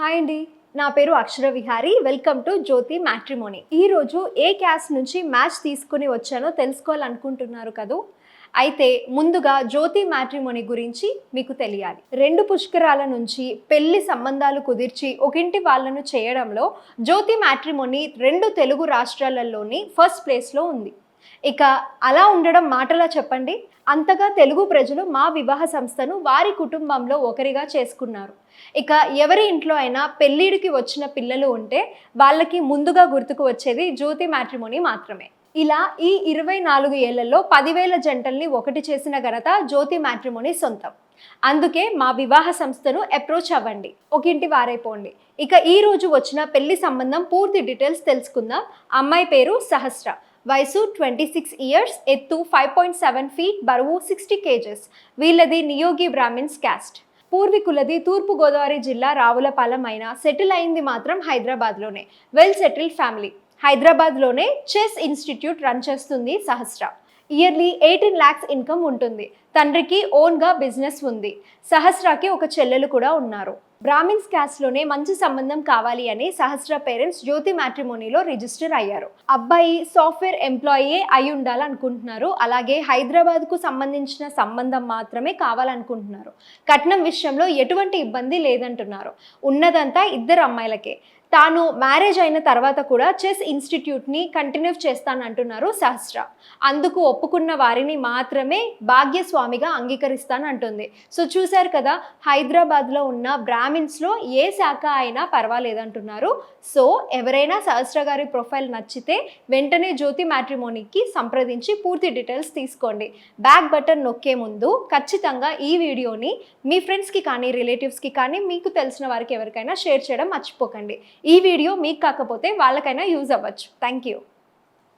Hi అండి. నా పేరు Akshara Vihari. Welcome to Jyothi matrimony. ఈరోజు ఏ క్యాస్ట్ నుంచి మ్యాచ్ తీసుకుని వచ్చానో తెలుసుకోవాలనుకుంటున్నారు కదూ? అయితే ముందుగా జ్యోతి మ్యాట్రిమోని గురించి మీకు తెలియాలి. రెండు పుష్కరాల నుంచి పెళ్ళి సంబంధాలు కుదిర్చి ఒకింటి వాళ్ళను చేయడంలో జ్యోతి మ్యాట్రిమోని రెండు తెలుగు రాష్ట్రాలలోని ఫస్ట్ ప్లేస్లో ఉంది. ఇక అలా ఉండడం మాటలా చెప్పండి. అంతగా తెలుగు ప్రజలు మా వివాహ సంస్థను వారి కుటుంబంలో ఒకరిగా చేసుకున్నారు. ఇక ఎవరి ఇంట్లో అయినా పెళ్ళిడికి వచ్చిన పిల్లలు ఉంటే వాళ్ళకి ముందుగా గుర్తుకు వచ్చేది జ్యోతి మ్యాట్రిమోని మాత్రమే. ఇలా ఈ ఇరవై నాలుగు ఏళ్ళలో పదివేల జంటల్ని ఒకటి చేసిన ఘనత జ్యోతి మ్యాట్రిమోని సొంతం. అందుకే మా వివాహ సంస్థను అప్రోచ్ అవ్వండి. ఒకింటి వారైపోండి. ఇక ఈ రోజు వచ్చిన పెళ్ళి సంబంధం పూర్తి డీటెయిల్స్ తెలుసుకుందాం. అమ్మాయి పేరు సహస్ర. వయసు ట్వంటీ సిక్స్ ఇయర్స్ ఎత్తు ఫైవ్ పాయింట్ సెవెన్ ఫీట్ బరువు సిక్స్టీ కేజెస్. వీళ్ళది నియోగి బ్రాహ్మిన్స్ క్యాస్ట్. పూర్వీకులది తూర్పు గోదావరి జిల్లా రావులపాలెం అయినా సెటిల్ అయింది మాత్రం హైదరాబాద్లోనే. Well settle family. హైదరాబాద్లోనే చెస్ ఇన్స్టిట్యూట్ రన్ చేస్తుంది Sahasra. Yearly eighteen lakhs income ఉంటుంది. తండ్రికి ఓన్గా బిజినెస్ ఉంది. సహస్రాకి ఒక చెల్లెలు కూడా ఉన్నారు. బ్రాహ్మిన్స్ క్యాస్ట్లోనే మంచి సంబంధం కావాలి అని సహస్ర పేరెంట్స్ జ్యోతి మ్యాట్రిమోనీలో రిజిస్టర్ అయ్యారు. అబ్బాయి సాఫ్ట్వేర్ ఎంప్లాయీయే అయి ఉండాలనుకుంటున్నారు. అలాగే హైదరాబాద్కు సంబంధించిన సంబంధం మాత్రమే కావాలనుకుంటున్నారు. కట్నం విషయంలో ఎటువంటి ఇబ్బంది లేదంటున్నారు. ఉన్నదంతా ఇద్దరు అమ్మాయిలకే. తాను మ్యారేజ్ అయిన తర్వాత కూడా చెస్ ఇన్స్టిట్యూట్ని కంటిన్యూ చేస్తానంటున్నారు సహస్ర. అందుకు ఒప్పుకున్న వారిని మాత్రమే భాగ్యస్వామిగా అంగీకరిస్తానంటుంది. సో చూశారు కదా హైదరాబాద్లో ఉన్న బ్రాహ్మిన్స్లో ఏ శాఖ అయినా పర్వాలేదంటున్నారు. సో ఎవరైనా సహస్ర గారి ప్రొఫైల్ నచ్చితే వెంటనే జ్యోతి మ్యాట్రిమోనీకి సంప్రదించి పూర్తి డీటెయిల్స్ తీసుకోండి. బ్యాక్ బటన్ నొక్కే ముందు ఖచ్చితంగా ఈ వీడియోని మీ ఫ్రెండ్స్కి కానీ రిలేటివ్స్కి కానీ మీకు తెలిసిన వారికి ఎవరికైనా షేర్ చేయడం మర్చిపోకండి. ఈ వీడియో మీకు కాకపోతే వాళ్ళకైనా యూజ్ అవ్వచ్చు. Thank you